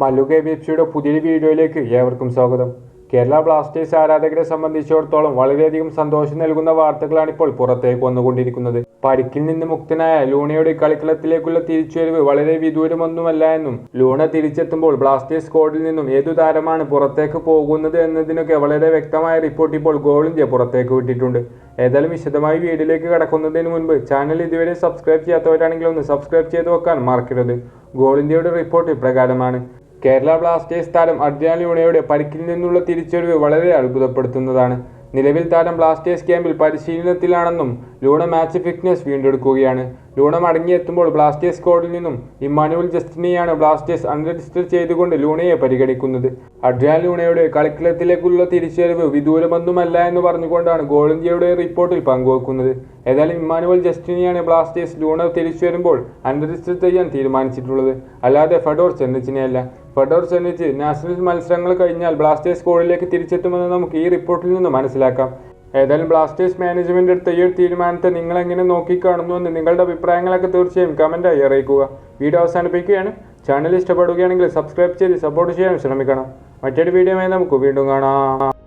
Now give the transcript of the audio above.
Mallu K B F സിയുടെ പുതിയൊരു വീഡിയോയിലേക്ക് ഏവർക്കും സ്വാഗതം. കേരള ബ്ലാസ്റ്റേഴ്സ് ആരാധകരെ സംബന്ധിച്ചിടത്തോളം വളരെയധികം സന്തോഷം നൽകുന്ന വാർത്തകളാണ് ഇപ്പോൾ പുറത്തേക്ക് വന്നുകൊണ്ടിരിക്കുന്നത്. പരിക്കിൽ നിന്ന് മുക്തനായ ലൂണയുടെ കളിക്കളത്തിലേക്കുള്ള തിരിച്ചുവരവ് വളരെ വിദൂരമൊന്നുമല്ല എന്നും ലൂണ തിരിച്ചെത്തുമ്പോൾ ബ്ലാസ്റ്റേഴ്സ് സ്ക്വാഡിൽ നിന്നും ഏതു താരമാണ് പുറത്തേക്ക് പോകുന്നത് എന്നതിനൊക്കെ വളരെ വ്യക്തമായ റിപ്പോർട്ട് ഇപ്പോൾ ഗോൾ ഇന്ത്യ പുറത്തേക്ക് വിട്ടിട്ടുണ്ട്. ഏതായാലും വിശദമായി വീഡിയോയിലേക്ക് കടക്കുന്നതിന് മുൻപ് ചാനൽ ഇതുവരെ സബ്സ്ക്രൈബ് ചെയ്യാത്തവരാണെങ്കിൽ ഒന്ന് സബ്സ്ക്രൈബ് ചെയ്ത് വെക്കാൻ മറക്കരുത്. ഗോൾ ഇന്ത്യയുടെ റിപ്പോർട്ട് ഇപ്രകാരമാണ്. കേരള ബ്ലാസ്റ്റേഴ്സ് താരം അർജുന ലൂണയുടെ പരിക്കിൽ നിന്നുള്ള തിരിച്ചൊഴിവ് വളരെ അത്ഭുതപ്പെടുത്തുന്നതാണ്. നിലവിൽ താരം ബ്ലാസ്റ്റേഴ്സ് ക്യാമ്പിൽ പരിശീലനത്തിലാണെന്നും ലൂണ മാച്ച് ഫിറ്റ്നസ് വീണ്ടെടുക്കുകയാണ്. ലൂണ മടങ്ങിയെത്തുമ്പോൾ ബ്ലാസ്റ്റേഴ്സ് സ്ക്വാഡിൽ നിന്നും ഇമ്മാനുവൽ ജസ്റ്റിനെയാണ് ബ്ലാസ്റ്റേഴ്സ് അൺരജിസ്റ്റർ ചെയ്തുകൊണ്ട് ലൂണയെ പരിഗണിക്കുന്നത്. അഡ്രിയാൻ ലൂണയുടെ കളിക്കളത്തിലേക്കുള്ള തിരിച്ചറിവ് വിദൂരമൊന്നുമല്ല എന്ന് പറഞ്ഞുകൊണ്ടാണ് ഗോൾ ഇന്ത്യയുടെ റിപ്പോർട്ടിൽ പങ്കുവെക്കുന്നത്. ഏതായാലും ഇമ്മാനുവൽ ജസ്റ്റിനെയാണ് ബ്ലാസ്റ്റേഴ്സ് ലൂണ തിരിച്ചു വരുമ്പോൾ അൺരജിസ്റ്റർ ചെയ്യാൻ തീരുമാനിച്ചിട്ടുള്ളത്. അല്ലാതെ ഫെഡോർ ചെന്നിച്ചിനെയല്ല. ഫെഡോർ ചെന്നിച്ച് നാഷണൽ മത്സരങ്ങൾ കഴിഞ്ഞാൽ ബ്ലാസ്റ്റേഴ്സ് സ്ക്വാഡിലേക്ക് തിരിച്ചെത്തുമെന്ന് നമുക്ക് ഈ റിപ്പോർട്ടിൽ നിന്ന് മനസ്സിലാക്കാം. ഏതായാലും ബ്ലാസ്റ്റേഴ്സ് മാനേജ്മെന്റ് എടുത്ത ഈ ഒരു തീരുമാനത്തെ നിങ്ങൾ എങ്ങനെ നോക്കിക്കാണുന്നു എന്ന് നിങ്ങളുടെ അഭിപ്രായങ്ങളൊക്കെ തീർച്ചയായും കമന്റായി അറിയിക്കുക. വീഡിയോ അവസാനിപ്പിക്കുകയാണ്. ചാനൽ ഇഷ്ടപ്പെടുകയാണെങ്കിൽ സബ്സ്ക്രൈബ് ചെയ്ത് സപ്പോർട്ട് ചെയ്യാൻ ശ്രമിക്കണം. മറ്റൊരു വീഡിയോയുമായി നമുക്ക് വീണ്ടും കാണാം.